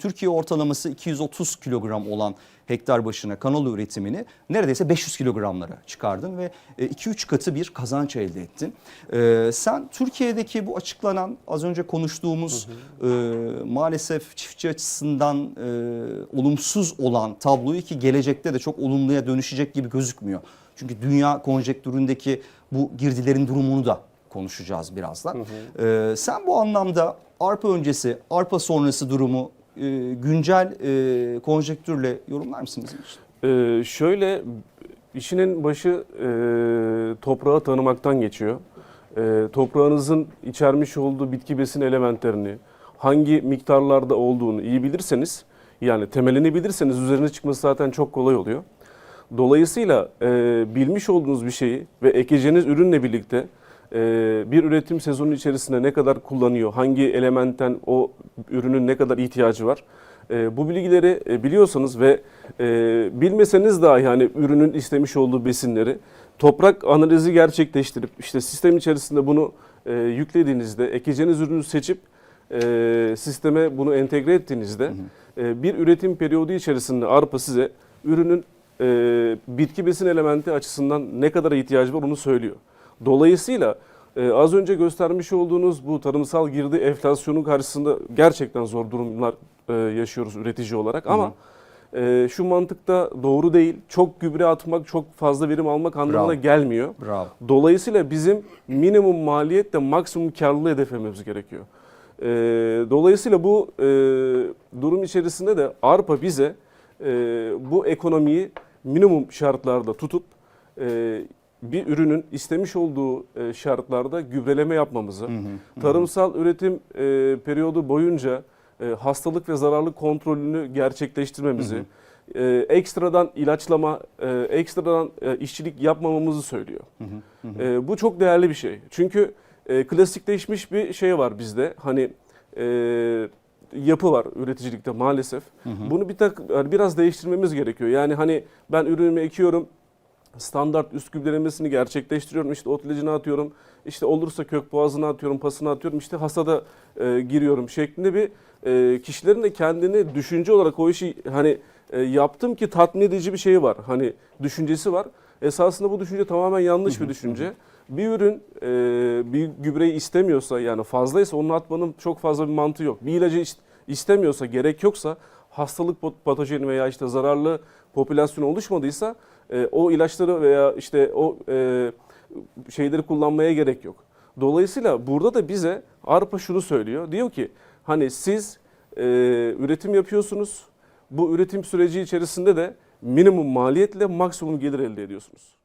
Türkiye ortalaması 230 kilogram olan hektar başına kanola üretimini neredeyse 500 kilogramlara çıkardın ve 2-3 katı bir kazanç elde ettin. Ee, sen Türkiye'deki bu açıklanan az önce konuştuğumuz e, maalesef çiftçi açısından e, olumsuz olan tabloyu ki gelecekte de çok olumluya dönüşecek gibi gözükmüyor. Çünkü dünya konjektüründeki bu girdilerin durumunu da konuşacağız birazdan. Ee, sen bu anlamda arpa öncesi, arpa sonrası durumu e, güncel e, konjektürle yorumlar mısın bizim için? Ee, şöyle işinin başı e, toprağı tanımaktan geçiyor. E, toprağınızın içermiş olduğu bitki besin elementlerini, hangi miktarlarda olduğunu iyi bilirseniz, yani temelini bilirseniz üzerine çıkması zaten çok kolay oluyor. Dolayısıyla e, bilmiş olduğunuz bir şeyi ve ekeceğiniz ürünle birlikte e, bir üretim sezonu içerisinde ne kadar kullanıyor, hangi elementten o ürünün ne kadar ihtiyacı var, e, bu bilgileri e, biliyorsanız ve e, bilmeseniz dahi yani ürünün istemiş olduğu besinleri toprak analizi gerçekleştirip işte sistem içerisinde bunu e, yüklediğinizde ekeceğiniz ürünü seçip e, sisteme bunu entegre ettiğinizde e, bir üretim periyodu içerisinde arpa size ürünün e, bitki besin elementi açısından ne kadar ihtiyacı var onu söylüyor. Dolayısıyla e, az önce göstermiş olduğunuz bu tarımsal girdi enflasyonu karşısında gerçekten zor durumlar e, yaşıyoruz üretici olarak ama e, şu mantıkta doğru değil. Çok gübre atmak, çok fazla verim almak anlamına Bravo. gelmiyor. Bravo. Dolayısıyla bizim minimum maliyetle maksimum karlılığı hedeflememiz gerekiyor. E, dolayısıyla bu e, durum içerisinde de arpa bize e, bu ekonomiyi minimum şartlarda tutup e, bir ürünün istemiş olduğu e, şartlarda gübreleme yapmamızı, tarımsal üretim e, periyodu boyunca e, hastalık ve zararlı kontrolünü gerçekleştirmemizi, e, ekstradan ilaçlama, e, ekstradan e, işçilik yapmamamızı söylüyor. E, bu çok değerli bir şey. Çünkü e, klasikleşmiş bir şey var bizde. Hani e, yapı var üreticilikte maalesef. Bunu bir tak biraz değiştirmemiz gerekiyor. Yani hani ben ürünümü ekiyorum, standart üst gübrelemesini gerçekleştiriyorum. İşte ot ilacını atıyorum. İşte olursa kök boğazına atıyorum, pasını atıyorum. İşte hasada e, giriyorum şeklinde bir e, kişilerin de kendini düşünce olarak o işi hani e, yaptım ki tatmin edici bir şey var. Hani düşüncesi var. Esasında bu düşünce tamamen yanlış bir düşünce. Bir ürün e, bir gübreyi istemiyorsa yani fazlaysa onu atmanın çok fazla bir mantığı yok. Bir ilacı ist- istemiyorsa, gerek yoksa hastalık patojeni veya işte zararlı popülasyon oluşmadıysa e, o ilaçları veya işte o e, şeyleri kullanmaya gerek yok. Dolayısıyla burada da bize arpa şunu söylüyor. Diyor ki hani siz e, üretim yapıyorsunuz. Bu üretim süreci içerisinde de minimum maliyetle maksimum gelir elde ediyorsunuz.